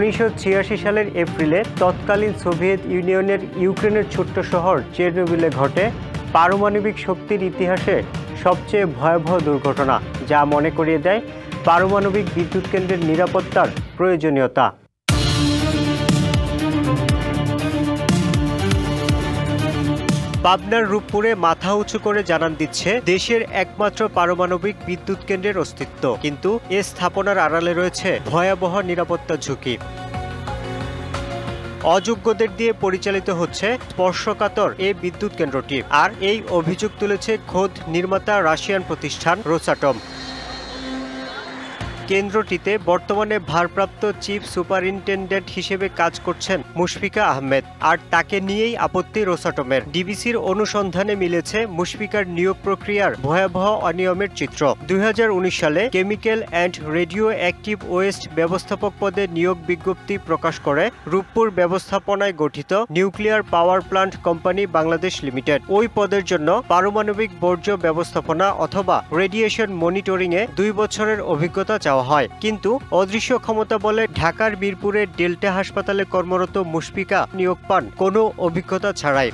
উনিশশো ছিয়াশি সালের এপ্রিলে তৎকালীন সোভিয়েত ইউনিয়নের ইউক্রেনের ছোট্ট শহর চেরনোবিলে ঘটে পারমাণবিক শক্তির ইতিহাসে সবচেয়ে ভয়াবহ দুর্ঘটনা, যা মনে করিয়ে দেয় পারমাণবিক বিদ্যুৎ কেন্দ্রের নিরাপত্তার প্রয়োজনীয়তা। পাবনার রূপপুরে মাথা উঁচু করে জানান দিচ্ছে, দেশের একমাত্র পারমাণবিক বিদ্যুৎ কেন্দ্রের অস্তিত্ব। কিন্তু এ স্থাপনার আড়ালে রয়েছে ভয়াবহ নিরাপত্তা ঝুঁকি। অযোগ্যদের দিয়ে পরিচালিত হচ্ছে স্পর্শকাতর এই বিদ্যুৎ কেন্দ্রটি। আর এই অভিযোগ তুলেছে খোদ নির্মাতা রাশিয়ান প্রতিষ্ঠান রোসাটম। কেন্দ্রটিতে বর্তমানে ভারপ্রাপ্ত চিফ সুপারিনটেন্ডেন্ট হিসেবে কাজ করছেন মুশফিকা আহমেদ। আর তাকে নিয়েই আপত্তি রোসাটমের। ডিবিসির অনুসন্ধানে মিলেছে মুশফিকার নিয়োগ প্রক্রিয়ার ভয়াবহ অনিয়মের চিত্র। দুই হাজার উনিশ সালে chemical and radioactive waste ব্যবস্থাপক পদে নিয়োগ বিজ্ঞপ্তি প্রকাশ করে রূপপুর ব্যবস্থাপনায় গঠিত nuclear power plant company Bangladesh limited. ওই পদের জন্য পারমাণবিক বর্জ্য ব্যবস্থাপনা অথবা রেডিয়েশন মনিটরিংয়ে দুই বছরের অভিজ্ঞতা চাওয়া হয়। কিন্তু অদৃশ্য ক্ষমতা বলে ঢাকার বীরপুরের ডেল্টা হাসপাতালে কর্মরত মুশফিকা নিয়োগ পান। কোনো অভিজ্ঞতা ছাড়াই।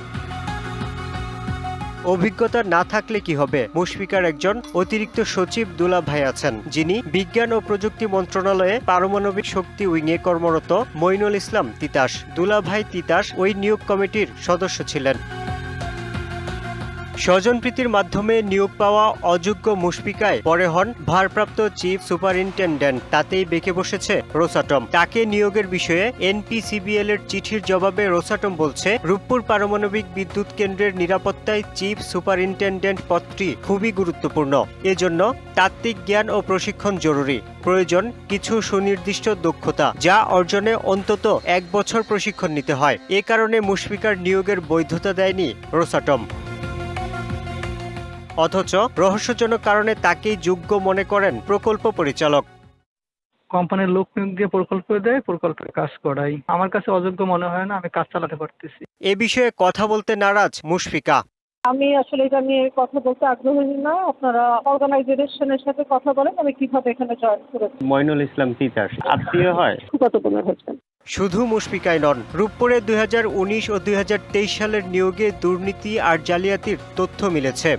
অভিজ্ঞতা না থাকলে কি হবে? মুশফিকার একজন অতিরিক্ত সচিব দুলা ভাই আছেন, যিনি বিজ্ঞান ও প্রযুক্তি মন্ত্রণালয়ে পারমাণবিক শক্তি উইংয়ে কর্মরত মইনুল ইসলাম তিতাস। দুলা ভাই তিতাস ওই নিয়োগ কমিটির সদস্য ছিলেন। স্বজনপ্রীতির মাধ্যমে নিয়োগ পাওয়া অযোগ্য মুশফিকায় পরে হন ভারপ্রাপ্ত চিফ সুপারিনটেন্ডেন্ট, তাতেই বেঁকে বসেছে রোসাটম। তাকে নিয়োগের বিষয়ে এনপিসিবিএল এর চিঠির জবাবে রোসাটম বলছে, রূপপুর পারমাণবিক বিদ্যুৎ কেন্দ্রের নিরাপত্তায় চিফ সুপারিনটেন্ডেন্ট পদটি খুবই গুরুত্বপূর্ণ। এজন্য তাত্ত্বিক জ্ঞান ও প্রশিক্ষণ জরুরি। প্রয়োজন কিছু সুনির্দিষ্ট দক্ষতা, যা অর্জনে অন্তত এক বছর প্রশিক্ষণ নিতে হয়। এ কারণে মুশফিকার নিয়োগের বৈধতা দেয়নি রোসাটম। অথচ রহস্যজনক কারণে তাকেই যোগ্য মনে করেন প্রকল্প পরিচালক। কোম্পানির লোক নিয়োগ দিয়ে প্রকল্প দেয় প্রকল্পের কাজ করাই। আমার কাছে অযোগ্য মনে হয় না আমি কাজ চালাতে পারতেছি। এ বিষয়ে কথা বলতে নারাজ মুশফিকা। আমি আসলে এটা নিয়ে কথা বলতে আগ্রহী না আপনারা অর্গানাইজেশনের সাথে কথা বলেন আমি কীভাবে এখানে জয়েন করেছি। মইনুল ইসলাম তিতাস আত্মীয় হয়? কত বোনের হাজবেন্ড শুধু মুশফিকাই নন রূপপুরে দুই হাজার উনিশ ও দুই হাজার তেইশ সালের নিয়োগে দুর্নীতি আর জালিয়াতির তথ্য মিলেছে।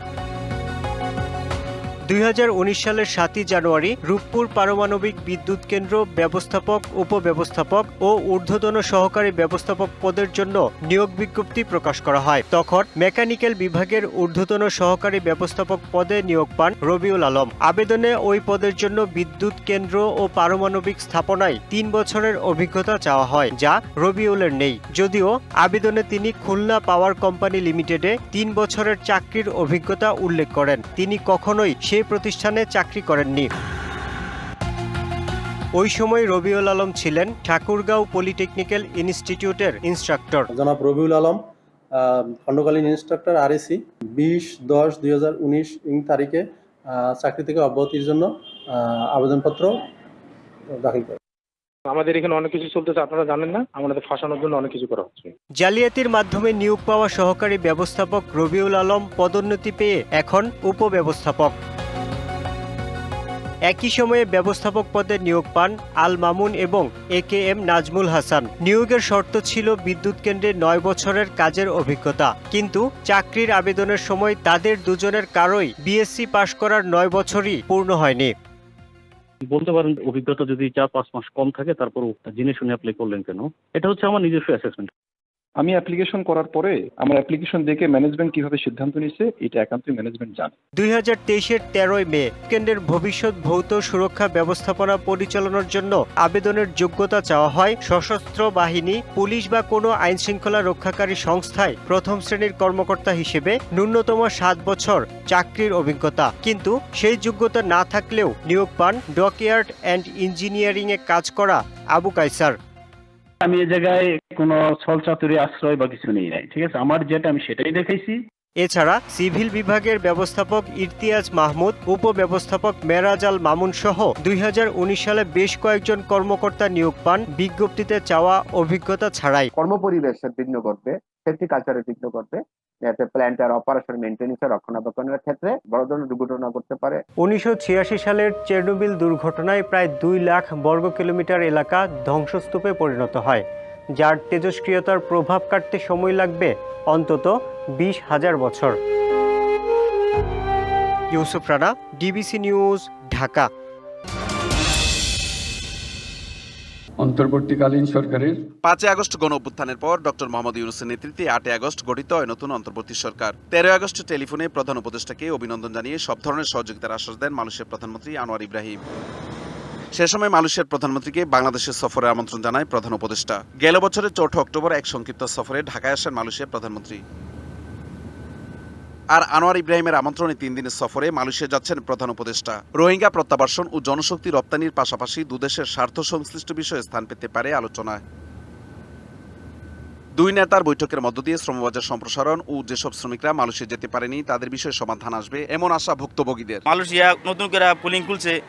দুই হাজার উনিশ সালের সাতই জানুয়ারি রূপপুর পারমাণবিক বিদ্যুৎ কেন্দ্র ব্যবস্থাপক, উপব্যবস্থাপক ও ঊর্ধ্বতন সহকারী ব্যবস্থাপক পদের জন্য নিয়োগ বিজ্ঞপ্তি প্রকাশ করা হয়। তখন মেকানিক্যাল বিভাগের ঊর্ধ্বতন সহকারী ব্যবস্থাপক পদে নিয়োগ পান রবিউল আলম। আবেদনে ওই পদের জন্য বিদ্যুৎ কেন্দ্র ও পারমাণবিক স্থাপনায় তিন বছরের অভিজ্ঞতা চাওয়া হয়, যা রবিউলের নেই। যদিও আবেদনে তিনি খুলনা পাওয়ার কোম্পানি লিমিটেডে তিন বছরের চাকরির অভিজ্ঞতা উল্লেখ করেন। তিনি কখনোই সেই প্রতিষ্ঠানে চাকরি করেননি। ওই সময় রবিউল আলম ছিলেন ঠাকুরগাঁও পলিটেকনিক্যাল ইনস্টিটিউটের ইনস্ট্রাক্টর। জনাব রবিউল আলম খণ্ডকালীন ইন্সট্রাক্টর আরএসি বিশ দশ দুই হাজার উনিশ ইং তারিখে চাকরি থেকে অব্যাহতির জন্য আবেদনপত্র দাখিল করে আমাদের এখানে অনেক কিছু চলতেছে আপনারা জানেন না? আমাদের ফাঁসানোর জন্য অনেক কিছু করা হচ্ছে। জালিয়াতির মাধ্যমে নিয়োগ পাওয়া সহকারী ব্যবস্থাপক রবিউল আলম পদোন্নতি পেয়ে এখন উপব্যবস্থাপক। একই সময়ে ব্যবস্থাপক পদে নিয়োগ পান আল মামুন এবং A K M Nazmul Hasan. নিয়োগের শর্ত ছিল বিদ্যুৎ কেন্দ্রে নয় বছরের কাজের অভিজ্ঞতা। কিন্তু চাকরির আবেদনের সময় তাদের দুজনের কারোই বিএসসি পাশ করার নয় বছরই পূর্ণ হয়নি। বলতে পারেন, অভিজ্ঞতা যদি চার পাঁচ মাস কম থাকে, তারপর জেনে শুনে অ্যাপ্লাই করলেন কেন? এটা হচ্ছে আমার নিজস্ব অ্যাসেসমেন্ট আমি অ্যাপ্লিকেশন করার পরে আমার অ্যাপ্লিকেশন দেখে ম্যানেজমেন্ট কীভাবে সিদ্ধান্ত নিচ্ছে এটা একান্তই ম্যানেজমেন্ট জানে। দুই হাজার তেইশের তেরোই মে কেন্দ্রের ভবিষ্যৎ ভৌত সুরক্ষা ব্যবস্থাপনা পরিচালনার জন্য আবেদনের যোগ্যতা চাওয়া হয়। সশস্ত্র বাহিনী, পুলিশ বা কোনো আইন শৃঙ্খলা রক্ষাকারী সংস্থায় প্রথম শ্রেণির কর্মকর্তা হিসেবে ন্যূনতম সাত বছর চাকরির অভিজ্ঞতা। কিন্তু সেই যোগ্যতা না থাকলেও নিয়োগ পান ডকইয়ার্ড অ্যান্ড ইঞ্জিনিয়ারিংয়ে কাজ করা আবু কাইসার আমি এ জায়গায় কোনো ছল চাতুরি আশ্রয় বা কিছু নেই নাই ঠিক আছে? আমার যেটা আমি সেটাই দেখাইছি। এছাড়া সিভিল বিভাগের ব্যবস্থাপক ইরতিয়াজ মাহমুদ উপব্যবস্থাপক মেরাজ আল মামুন সহ দুই হাজার উনিশ সালে বেশ কয়েকজন কর্মকর্তা নিয়োগ পান বিজ্ঞপ্তিতে চাওয়া অভিজ্ঞতা ছাড়াই। কর্মপরিবেশের ভিন্ন ঘটবে। সেফটি কালচারের বিঘ্ন ঘটবে যাতে প্ল্যান্টের অপারেশন মেনটেন্সের রক্ষণাবেক্ষণের ক্ষেত্রে বড় ধরনের দুর্ঘটনা ঘটতে পারে। উনিশশো সালের চেরনোবিল দুর্ঘটনায় প্রায় দুই লাখ বর্গ কিলোমিটার এলাকা ধ্বংসস্তূপে পরিণত হয়, যার তেজস্ক্রিয়তার প্রভাব কাটতে সময় লাগবে অন্তত বিশ হাজার বছর। Yusuf Rana, DBC news, Dhaka. অন্তর্বর্তীকালীন সরকারের পাঁচই আগস্ট গণ অভ্যুত্থানের পর ডক্টর মোহাম্মদ ইউনুসের নেতৃত্বে আটই আগস্ট গঠিত হয় নতুন অন্তর্বর্তী সরকার। তেরোই আগস্ট টেলিফোনে প্রধান উপদেষ্টাকে অভিনন্দন জানিয়ে সব ধরনের সহযোগিতার আশ্বাস দেন মালয়েশিয়ার প্রধানমন্ত্রী আনোয়ার ইব্রাহিম। সে সময় মালয়েশিয়ার প্রধানমন্ত্রীকে বাংলাদেশের সফরে আমন্ত্রণ জানায় প্রধান উপদেষ্টা। গেল বছরের চৌঠা অক্টোবর এক সংক্ষিপ্ত সফরে ঢাকায় আসেন মালয়েশিয়ার প্রধানমন্ত্রী। আর আনোয়ার ইব্রাহিমের আমন্ত্রণে তিন দিনের সফরে মালয়েশিয়া যাচ্ছেন প্রধান উপদেষ্টা। রোহিঙ্গা প্রত্যাবাসন ও জনশক্তি রপ্তানির পাশাপাশি দুদেশের স্বার্থ সংশ্লিষ্ট বিষয়ে স্থান পেতে পারে আলোচনায়। দুই নেতার বৈঠকের মধ্য দিয়ে শ্রমবাজার সম্প্রসারণ ও যেসব শ্রমিকরা মালয়েশিয়া যেতে পারেনি, তাদের বিষয়ে সমাধান আসবে এমন আশা ভুক্তভোগীদের। মালয়েশিয়া নতুন করে পুলিং খুলছে,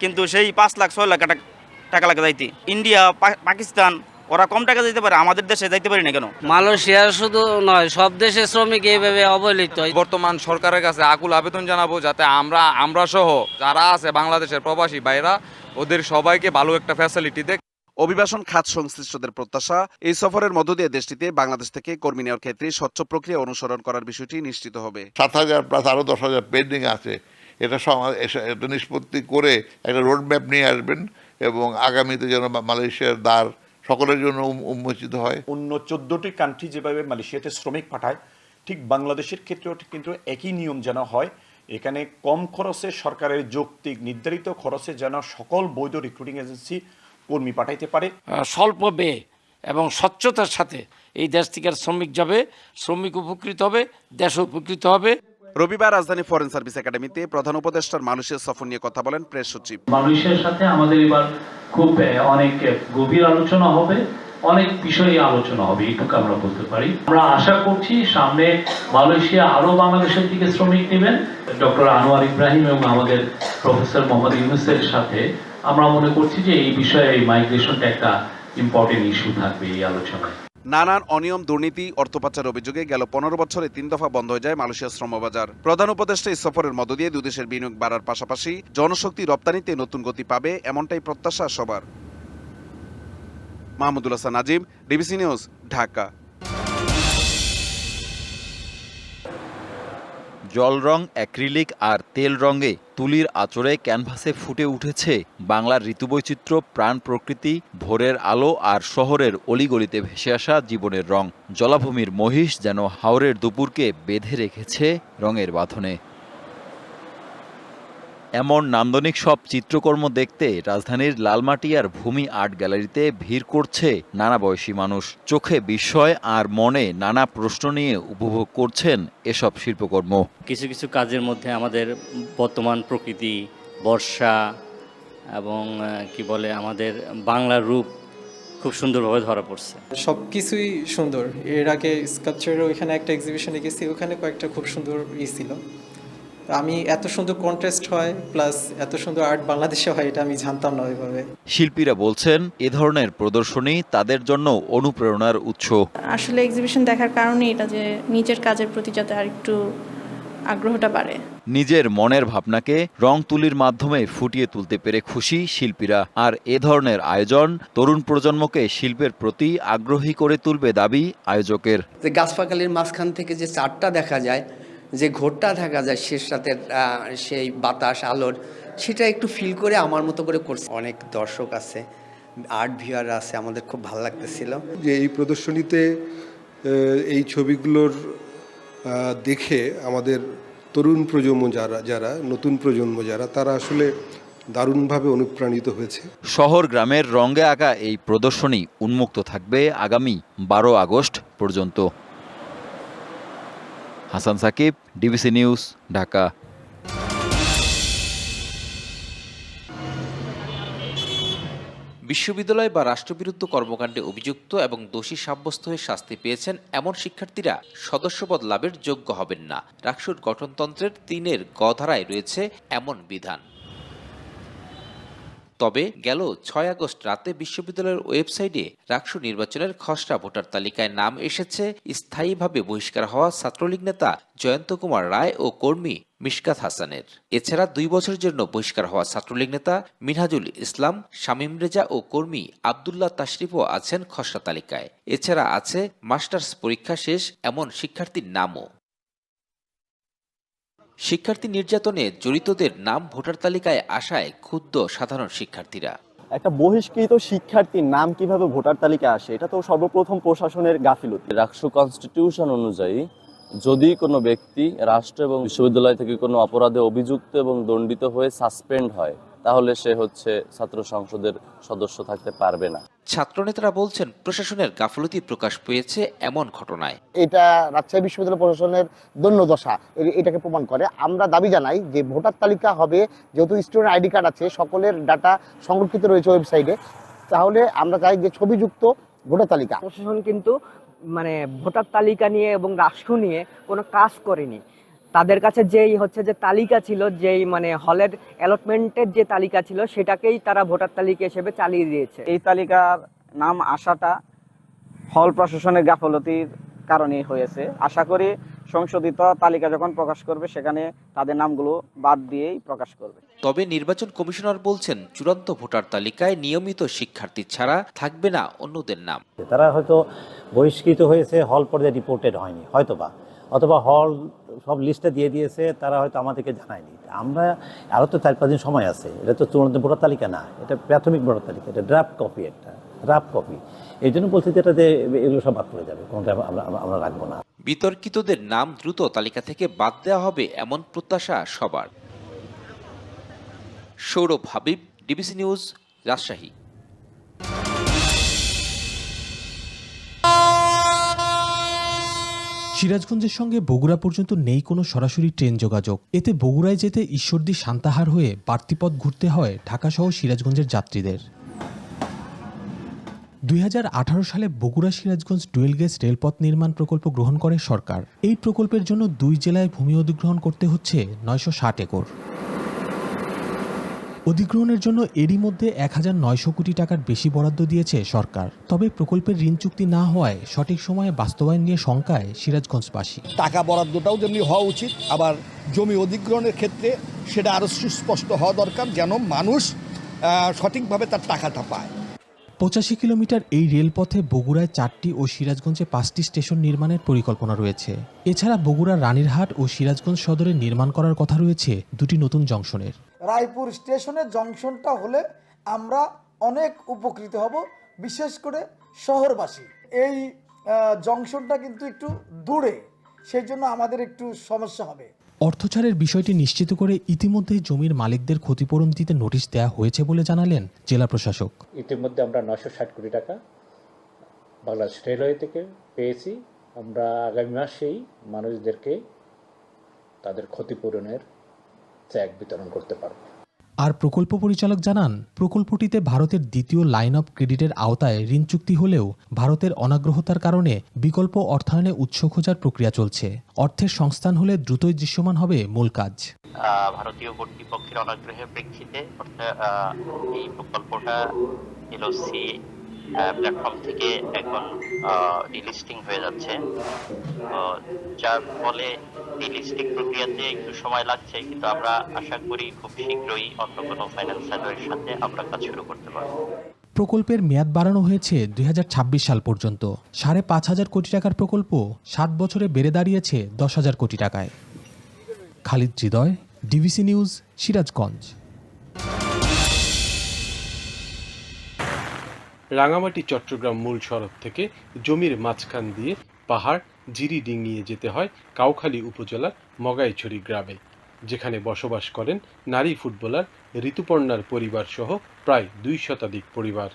কিন্তু সেই পাঁচ লাখ, ছয় লাখ টাকা- লাগে যাইতে। ইন্ডিয়া পাকিস্তান ওরা কম টাকা দিতে পারে আমাদের দেশে যাইতে পারি না কেন? মালয়েশিয়া শুধু নয় সব দেশের শ্রমিক এইভাবে অবহেলিত। বর্তমান সরকারের কাছে আকুল আবেদন জানাব যাতে আমরা আমরা সহ যারা আছে বাংলাদেশের প্রবাসী ভাইরা ওদের সবাইকে ভালো একটা ফ্যাসিলিটি দেখ অভিবাসন খাত সংশ্লিষ্টদের প্রত্যাশা এই সফরের মধ্য দিয়ে দেশটিতে বাংলাদেশ থেকে কর্মী নেওয়ার ক্ষেত্রে স্বচ্ছ প্রক্রিয়া অনুসরণ করার বিষয়টি নিশ্চিত হবে। সাত হাজার প্লাস আরও দশ হাজার পেন্ডিং আছে। এটা এটা নিষ্পত্তি করে একটা রোড ম্যাপ নিয়ে আসবেন এবং আগামীতে যেন মালয়েশিয়ার দ্বার সকলের জন্য উন্মোচিত হয়। অন্য চোদ্দটি কান্ট্রি যেভাবে মালয়েশিয়াতে শ্রমিক পাঠায় ঠিক বাংলাদেশের ক্ষেত্রেও ঠিক কিন্তু একই নিয়ম যেন হয়। এখানে কম খরচে সরকারের যৌক্তিক নির্ধারিত খরচে যেন সকল বৈধ রিক্রুটিং এজেন্সি কর্মী পাঠাইতে পারে। স্বল্প ব্যয় এবং স্বচ্ছতার সাথে এই দেশ থেকে শ্রমিক যাবে শ্রমিক উপকৃত হবে দেশ উপকৃত হবে। রবিবার রাজধানী ফরেন সার্ভিস একাডেমিতে প্রধান উপদেষ্টার মালয়েশিয়া সফর নিয়ে কথা বলেন প্রেস সচিব। মালয়েশিয়ার সাথে আমাদের এবার খুব অনেক গভীর আলোচনা হবে, অনেক বিষয়ে আলোচনা হবে এইটুকু আমরা বলতে পারি। আমরা আশা করছি সামনে মালয়েশিয়া আরও বাংলাদেশের দিকে শ্রমিক নেবেন। ডক্টর আনোয়ার ইব্রাহিম এবং আমাদের প্রফেসর মোহাম্মদ ইউনুসের সাথে আমরা মনে করছি যে এই বিষয়ে এই মাইগ্রেশনটা একটা ইম্পর্টেন্ট ইস্যু থাকবে এই আলোচনায়। নানান অনিয়ম, দুর্নীতি অর্থ পাচার অভিযোগে গেল পনেরো বছরে তিন দফা বন্ধ হয়ে যায় মালয়েশিয়ার শ্রমবাজার। প্রধান উপদেষ্টা এই সফরের মধ্য দিয়ে দুদেশের বিনিয়োগ বাড়ার পাশাপাশি জনশক্তি রপ্তানিতে নতুন গতি পাবে এমনটাই প্রত্যাশা সবার। Mahmudul Hasan Nazim, DBC news, Dhaka. জল রং, অ্যাক্রিলিক আর তেল রঙে তুলির আচরে ক্যানভাসে ফুটে উঠেছে বাংলার ঋতুবৈচিত্র্য, প্রাণ প্রকৃতি, ভোরের আলো আর শহরের অলিগলিতে ভেসে আসা জীবনের রং। জলাভূমির মহিষ যেন হাওরের দুপুরকে বেঁধে রেখেছে রঙের বাঁধনে। এমন নান্দনিক সব চিত্রকর্ম দেখতে রাজধানীর লালমাটিয়ার ভূমি আর্ট গ্যালারিতে ভিড় করছে নানা বয়সী মানুষ। চোখে বিস্ময় আর মনে নানা প্রশ্ন নিয়ে উপভোগ করছেন এসব শিল্পকর্ম। কিছু কিছু কাজের মধ্যে আমাদের বর্তমান প্রকৃতি বর্ষা এবং কি বলে আমাদের বাংলার রূপ খুব সুন্দরভাবে ধরা পড়ছে। সব কিছুই সুন্দর। এর আগে স্কাল্পচারের ওইখানে একটা এক্সিবিশনে গেছি ওখানে কয়েকটা খুব সুন্দর ই ছিল। আমি এত সুন্দর কন্ট্রাস্ট হয় প্লাস এত সুন্দর আর্ট বাংলাদেশে হয় এটা আমি জানতাম না ওইভাবে। শিল্পীরা বলছেন এ ধরনের প্রদর্শনী তাদের জন্য অনুপ্রেরণার উৎস। আসলে এক্সিবিশন দেখার কারণে এটা যে নিজের কাজের প্রতি যাতে আর একটু আগ্রহটা বাড়ে। নিজের মনের ভাবনাকে রং তুলির মাধ্যমে ফুটিয়ে তুলতে পেরে খুশি শিল্পীরা। আর এ ধরনের আয়োজন তরুণ প্রজন্মকে শিল্পের প্রতি আগ্রহী করে তুলবে দাবি আয়োজকের। যে গাছপাকালির মাঝখান থেকে যে চারটা দেখা যায় যে ঘোরটা দেখা যায় শেষ রাতের সেই বাতাস আলোর সেটা একটু ফিল করে আমার মতো করে করছে। অনেক দর্শক আছে আর্ট ভিউয়ার আছে আমাদের খুব ভালো লাগতেছিল। যে এই প্রদর্শনীতে এই ছবিগুলোর দেখে আমাদের তরুণ প্রজন্ম যারা যারা নতুন প্রজন্ম যারা তারা আসলে দারুণভাবে অনুপ্রাণিত হয়েছে। শহর গ্রামের রঙে আঁকা এই প্রদর্শনী উন্মুক্ত থাকবে আগামী বারো আগস্ট পর্যন্ত। Hasan Sakib, DBC news, Dhaka. বিশ্ববিদ্যালয় বা রাষ্ট্রবিরুদ্ধ কর্মকাণ্ডে অভিযুক্ত এবং দোষী সাব্যস্ত হয়ে শাস্তি পেয়েছেন এমন শিক্ষার্থীরা সদস্যপদ লাভের যোগ্য হবেন না। রাকসুর গঠনতন্ত্রের তিনের গধারায় ধারায় রয়েছে এমন বিধান। তবে গেল ছয় আগস্ট রাতে বিশ্ববিদ্যালয়ের ওয়েবসাইটে রাকসু নির্বাচনের খসড়া ভোটার তালিকায় নাম এসেছে। স্থায়ীভাবে বহিষ্কার হওয়া ছাত্রলীগ নেতা জয়ন্ত কুমার রায় ও কর্মী মিশকাত হাসানের। এছাড়া দুই বছরের জন্য বহিষ্কার হওয়া ছাত্রলীগ নেতা মিনহাজুল ইসলাম, শামীম রেজা ও কর্মী আবদুল্লাহ তাশরিফও আছেন খসড়া তালিকায়। এছাড়া আছে মাস্টার্স পরীক্ষা শেষ, এমন শিক্ষার্থীর নামও। শিক্ষার্থী নির্যাতনে জড়িতদের নাম ভোটার তালিকায় আসায় ক্ষুব্ধ সাধারণ শিক্ষার্থীরা। একটা বহিষ্কৃত শিক্ষার্থীর নাম কীভাবে ভোটার তালিকায় আসে এটা তো সর্বপ্রথম প্রশাসনের গাফিলতি। রাষ্ট্র কনস্টিটিউশন অনুযায়ী যদি কোনো ব্যক্তি রাষ্ট্র এবং বিশ্ববিদ্যালয় থেকে কোনো অপরাধে অভিযুক্ত এবং দণ্ডিত হয়ে সাসপেন্ড হয় তাহলে সে হচ্ছে ছাত্র সংসদের সদস্য থাকতে পারবে না। ছাত্রনেতারা বলছেন প্রশাসনের গাফলতি প্রকাশ পেয়েছে এমন ঘটনায়। এটা রাজশাহী বিশ্ববিদ্যালয় প্রশাসনের দৈন্যদশা এটাকে প্রমাণ করে। আমরা দাবি জানাই যে ভোটার তালিকা হবে যেহেতু স্টুডেন্ট আইডি কার্ড আছে সকলের ডাটা সংরক্ষিত রয়েছে ওয়েবসাইটে তাহলে আমরা চাই যে ছবিযুক্ত ভোটার তালিকা। প্রশাসন কিন্তু মানে ভোটার তালিকা নিয়ে এবং রাষ্ট্র নিয়ে কোনো কাজ করেনি। তাদের কাছে যেই হচ্ছে যে তালিকা ছিল যেই মানে হলের অ্যালটমেন্টের যে তালিকা ছিল সেটাকেই তারা ভোটার তালিকা হিসেবে চালিয়ে দিয়েছে। এই তালিকার নাম আসাটা হল প্রশাসনের গাফলতির কারণেই হয়েছে। আশা করি সংশোধিত তালিকা যখন প্রকাশ করবে সেখানে তাদের নামগুলো বাদ দিয়েই প্রকাশ করবে। তবে নির্বাচন কমিশনার বলছেন চূড়ান্ত ভোটার তালিকায় নিয়মিত শিক্ষার্থী ছাড়া থাকবে না অন্যদের নাম। তারা হয়তো বহিষ্কৃত হয়েছে হল পর্যায়ে রিপোর্টেড হয়নি হয়তোবা। অথবা হল সব লিস্টে দিয়ে দিয়েছে, তারা হয়তো আমাদেরকে জানায়নি। আমরা আরও তো চার পাঁচ দিন সময় আছে, এটা তো চূড়ান্ত ভোটার তালিকা না, এটা প্রাথমিক ভোটার তালিকা, এটা ড্রাফট কপি একটা ড্রাফট কপি এই জন্য বলছি যে এটাতে এগুলো সব বাদ পড়ে যাবে, কোনটা আমরা- আমরা রাখব না। বিতর্কিতদের নাম দ্রুত তালিকা থেকে বাদ দেওয়া হবে এমন প্রত্যাশা সবার। Sourav Habib, DBC news, Rajshahi. সিরাজগঞ্জের সঙ্গে বগুড়া পর্যন্ত নেই কোনো সরাসরি ট্রেন যোগাযোগ। এতে বগুড়ায় যেতে ঈশ্বরদী শান্তাহার হয়ে বাড়তি পথ ঘুরতে হয় ঢাকাসহ সিরাজগঞ্জের যাত্রীদের। দুই হাজার আঠারো সালে বগুড়া সিরাজগঞ্জ ডুয়েল গেজ রেলপথ নির্মাণ প্রকল্প গ্রহণ করে সরকার। এই প্রকল্পের জন্য দুই জেলায় ভূমি অধিগ্রহণ করতে হচ্ছে নয়শো ষাট একর। অধিগ্রহণের জন্য এরই মধ্যে এক হাজার নয়শো কোটি টাকার বেশি বরাদ্দ দিয়েছে সরকার। তবে প্রকল্পের ঋণ চুক্তি না হওয়ায় সঠিক সময়ে বাস্তবায়ন নিয়ে শঙ্কায় সিরাজগঞ্জবাসী। টাকা বরাদ্দটাও যেমনি হওয়া উচিত আবার জমি অধিগ্রহণের ক্ষেত্রে সেটা আরও সুস্পষ্ট হওয়া দরকার যেন মানুষ সঠিকভাবে তার টাকাটা পায়। পঁচাশি কিলোমিটার এই রেলপথে বগুড়ায় চারটি ও সিরাজগঞ্জে পাঁচটি স্টেশন নির্মাণের পরিকল্পনা রয়েছে। এছাড়া বগুড়ার রানীরহাট ও সিরাজগঞ্জ সদরে নির্মাণ করার কথা রয়েছে দুটি নতুন জংশনের। রায়পুর স্টেশনের জংশনটা হলে আমরা অনেক উপকৃত হব বিশেষ করে শহরবাসী। এই জংশনটা কিন্তু একটু দূরে সেই জন্য আমাদের একটু সমস্যা হবে। অর্থছাড়ের বিষয়টি নিশ্চিত করে ইতিমধ্যেই জমির মালিকদের ক্ষতিপূরণ দিতে নোটিশ দেওয়া হয়েছে বলে জানালেন জেলা প্রশাসক। ইতিমধ্যে আমরা নশো ষাট কোটি টাকা বাংলাদেশ রেলওয়ে থেকে পেয়েছি। আমরা আগামী মাসেই মানুষদেরকে তাদের ক্ষতিপূরণের চেক বিতরণ করতে পারব আর প্রকল্প পরিচালক জানান প্রকল্পটিতে ভারতের দ্বিতীয় লাইন অফ ক্রেডিটের আওতায় ঋণ চুক্তি হলেও ভারতের অনাগ্রহতার কারণে বিকল্প অর্থায়নে উৎস খোঁজার প্রক্রিয়া চলছে। অর্থের সংস্থান হলে দ্রুতই দৃশ্যমান হবে মূল কাজ। ভারতীয় কর্তৃপক্ষের অনাগ্রহের প্রেক্ষিতে অর্থাৎ এই প্রকল্পটা এলওসি প্ল্যাটফর্ম থেকে এখন ডিলিস্টিং হয়ে যাচ্ছে। যার ফলে ডিলিস্টিং প্রক্রিয়াতে একটু সময় লাগছে, কিন্তু আমরা আশা করি খুব শীঘ্রই অন্য কোনো ফাইন্যান্সারের সাথে আমরা কাজ শুরু করতে পারব। প্রকল্পের মেয়াদ বাড়ানো হয়েছে দুই হাজার ছাব্বিশ সাল পর্যন্ত। সাড়ে পাঁচ হাজার কোটি টাকার প্রকল্প সাত বছরে বেড়ে দাঁড়িয়েছে দশ হাজার কোটি টাকায়। Khalid Hridoy DBC news Sirajganj. Rangamati, Chattogram মূল সড়ক থেকে জমির মাঝখান দিয়ে পাহাড় জিরি ডিঙিয়ে যেতে হয় কাউখালী উপজেলার মগাইছড়ি গ্রামে, যেখানে বসবাস করেন নারী ফুটবলার ঋতুপর্ণার পরিবার সহ প্রায় দুই শতাধিক পরিবার।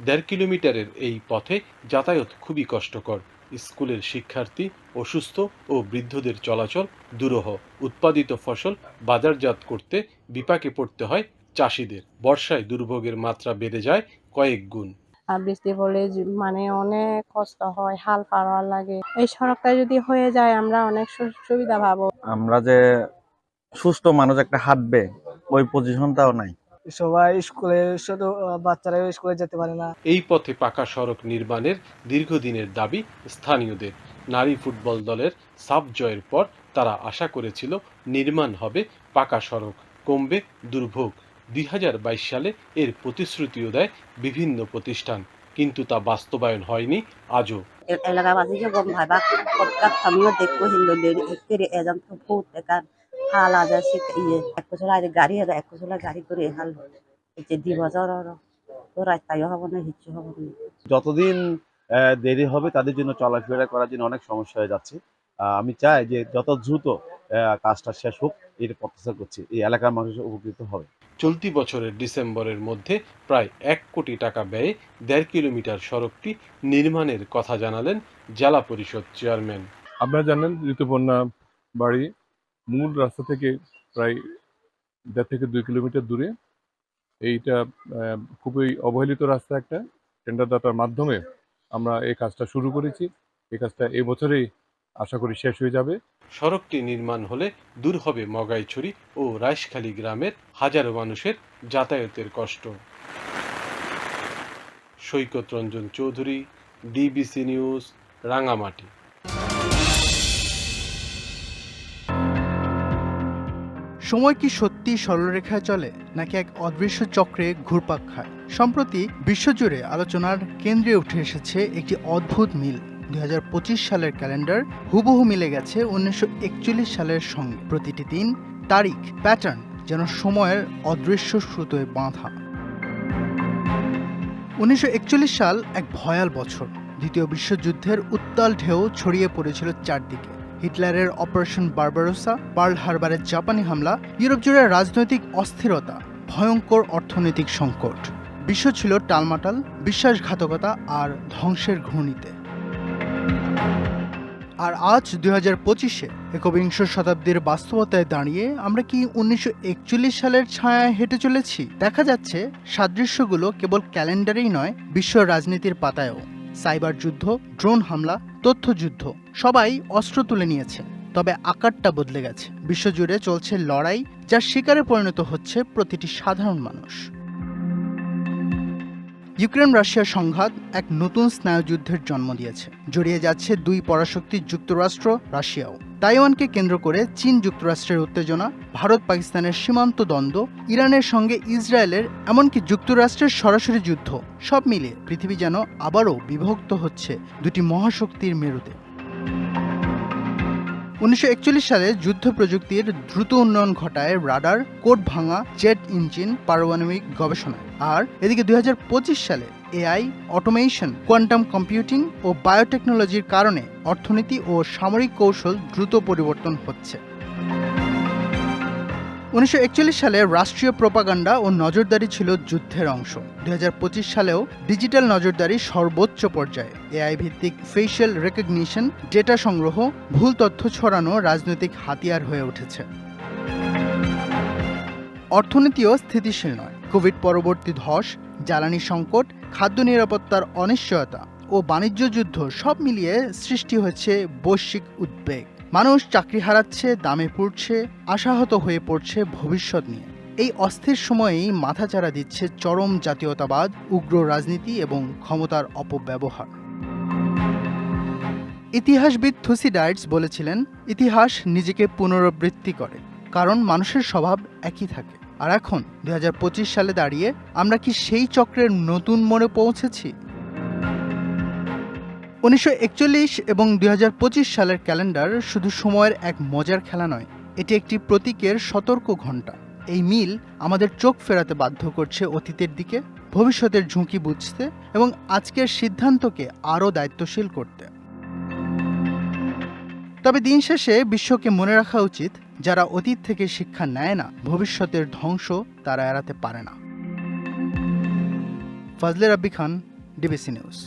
দেড় কিলোমিটারের এই পথে যাতায়াত খুবই কষ্টকর। স্কুলের শিক্ষার্থী অসুস্থ ও বৃদ্ধদের চলাচল দুরূহ। উৎপাদিত ফসল বাজারজাত করতে বিপাকে পড়তে হয় চাষিদের। বর্ষায় দুর্ভোগের মাত্রা বেড়ে যায় কয়েক গুণ। আর বৃষ্টি পড়লে যে- মানে অনেক কষ্ট হয় হাল পাড়ার লাগে। এই সড়কটা যদি হয়ে যায় আমরা অনেক সু- সুবিধা পাবো। আমরা যে সুস্থ মানুষ একটা হাঁটবে ওই পজিশনটাও নাই। সবাই স্কুলে শুধু বাচ্চারা স্কুলে যেতে পারে না। এই পথে পাকা সড়ক নির্মাণের দীর্ঘদিনের দাবি স্থানীয়দের। নারী ফুটবল দলের সাব জয়ের পর তারা আশা করেছিল নির্মাণ হবে পাকা সড়ক কমবে দুর্ভোগ। দুই হাজার বাইশ সালে এর প্রতিশ্রুতিও দেয় বিভিন্ন প্রতিষ্ঠান কিন্তু তা বাস্তবায়ন হয়নি আজও। এলাকাবাসীকে গম এজন তো হাল আজা ইয়ে এক বছর আগে গাড়ি আর এক বছর গাড়ি করে হাল এই যে দুই বছর তো রাস্তায় হব না কিচ্ছু হব না। যতদিন আহ, দেরি হবে তাদের জন্য চলাফেরা করার জন্য অনেক সমস্যা হয়ে যাচ্ছে। আহ, আমি চাই যে যত দ্রুত আহ, কাজটা শেষ হোক এর প্রত্যাশা করছি এই এলাকার মানুষ উপকৃত হবে। চলতি বছরের ডিসেম্বরের মধ্যে প্রায় এক কোটি টাকা ব্যয়ে দেড় কিলোমিটার সড়কটি নির্মাণের কথা জানালেন জেলা পরিষদ চেয়ারম্যান। আপনারা জানেন ঋতুপর্ণা বাড়ি মূল রাস্তা থেকে প্রায় দেড় থেকে দুই কিলোমিটার দূরে। এইটা খুবই অবহেলিত রাস্তা একটা। টেন্ডারদাতার মাধ্যমে আমরা এই কাজটা শুরু করেছি। এই কাজটা এবছরেই আশা করি শেষ হয়ে যাবে। সড়কটি নির্মাণ হলে দূর হবে মগাইছড়ি ও রাইসখালী গ্রামের হাজারো মানুষের যাতায়াতের কষ্ট। Saikat Ranjan Chowdhury DBC news Rangamati. সময় কি সত্যি সরলরেখায় চলে নাকি এক অদৃশ্য চক্রে ঘুরপাক খায়? সম্প্রতি বিশ্বজুড়ে আলোচনার কেন্দ্রে উঠে এসেছে একটি অদ্ভুত মিল। দুই হাজার পঁচিশ সালের ক্যালেন্ডার হুবহু মিলে গেছে উনিশশো একচল্লিশ সালের সঙ্গে। প্রতিটি দিন, তারিখ প্যাটার্ন যেন সময়ের অদৃশ্য সুতোয় বাঁধা। উনিশশো একচল্লিশ সাল এক ভয়াল বছর। দ্বিতীয় বিশ্বযুদ্ধের উত্তাল ঢেউ ছড়িয়ে পড়েছিল চারদিকে। হিটলারের অপারেশন বারবারোসা, পার্ল হারবারের জাপানি হামলা, ইউরোপ জুড়ে রাজনৈতিক অস্থিরতা, ভয়ঙ্কর অর্থনৈতিক সংকট। বিশ্ব ছিল টালমাটাল, বিশ্বাসঘাতকতা আর ধ্বংসের ঘূর্ণিতে। আর আজ দুই হাজার পঁচিশে একবিংশ শতাব্দীর বাস্তবতায় দাঁড়িয়ে আমরা কি উনিশশো একচল্লিশ সালের ছায়ায় হেঁটে চলেছি? দেখা যাচ্ছে সাদৃশ্যগুলো কেবল ক্যালেন্ডারেই নয়, বিশ্ব রাজনীতির পাতায়ও। সাইবার যুদ্ধ, ড্রোন হামলা, তথ্যযুদ্ধ, সবাই অস্ত্র তুলে নিয়েছে। তবে আকারটা বদলে গেছে। বিশ্বজুড়ে চলছে লড়াই, যার শিকারে পরিণত হচ্ছে প্রতিটি সাধারণ মানুষ। ইউক্রেন রাশিয়ার সংঘাত এক নতুন স্নায়ুযুদ্ধের জন্ম দিয়েছে। জড়িয়ে যাচ্ছে দুই পরাশক্তি যুক্তরাষ্ট্র, রাশিয়াও। তাইওয়ানকে কেন্দ্র করে চীন যুক্তরাষ্ট্রের উত্তেজনা, ভারত পাকিস্তানের সীমান্ত দ্বন্দ্ব, ইরানের সঙ্গে ইসরায়েলের এমনকি যুক্তরাষ্ট্রের সরাসরি যুদ্ধ, সব মিলে পৃথিবী যেন আবারও বিভক্ত হচ্ছে দুটি মহাশক্তির মেরুতে। উনিশশো একচল্লিশ সালে যুদ্ধ প্রযুক্তির দ্রুত উন্নয়ন ঘটায় রাডার, কোড ভাঙা, জেট ইঞ্জিন, পারমাণবিক গবেষণা। আর এদিকে দু হাজার পঁচিশ সালে এআই, অটোমেশন, কোয়ান্টাম কম্পিউটিং ও বায়োটেকনোলজির কারণে অর্থনীতি ও সামরিক কৌশল দ্রুত পরিবর্তন হচ্ছে। উনিশশো একচল্লিশ সালে রাষ্ট্রীয় প্রপাগান্ডা ও নজরদারি ছিল যুদ্ধের অংশ। দু হাজার পঁচিশ সালেও ডিজিটাল নজরদারি সর্বোচ্চ পর্যায়ে। এআই ভিত্তিক ফেশিয়াল রেকগনিশন ডেটা সংগ্রহ, ভুল তথ্য ছড়ানো রাজনৈতিক হাতিয়ার হয়ে উঠেছে। অর্থনীতিও স্থিতিশীল নয়। কোভিড পরবর্তী ধস, জ্বালানি সংকট, খাদ্য নিরাপত্তার অনিশ্চয়তা ও বাণিজ্য যুদ্ধ সব মিলিয়ে সৃষ্টি হয়েছে বৈশ্বিক উদ্বেগ। মানুষ চাকরি হারাচ্ছে, দামে পড়ছে, আশাহত হয়ে পড়ছে ভবিষ্যৎ নিয়ে। এই অস্থির সময়েই মাথাচাড়া দিচ্ছে চরম জাতীয়তাবাদ, উগ্র রাজনীতি এবং ক্ষমতার অপব্যবহার। ইতিহাসবিদ থুসি থুসিডাইটস বলেছিলেন, ইতিহাস নিজেকে পুনরাবৃত্তি করে, কারণ মানুষের স্বভাব একই থাকে। আর এখন দু হাজার পঁচিশ সালে দাঁড়িয়ে আমরা কি সেই চক্রের নতুন মোড়ে পৌঁছেছি? উনিশশো একচল্লিশ এবং দুই হাজার পঁচিশ সালের ক্যালেন্ডার শুধু সময়ের এক মজার খেলা নয়, এটি একটি প্রতীকের সতর্ক ঘণ্টা। এই মিল আমাদের চোখ ফেরাতে বাধ্য করছে অতীতের দিকে, ভবিষ্যতের ঝুঁকি বুঝতে এবং আজকের সিদ্ধান্তকে আরও দায়িত্বশীল করতে। তবে দিন শেষে বিশ্বকে মনে রাখা উচিত, যারা অতীত থেকে শিক্ষা নেয় না, ভবিষ্যতের ধ্বংস তারা এড়াতে পারে না। Fazle Rabbi Khan, DBC news.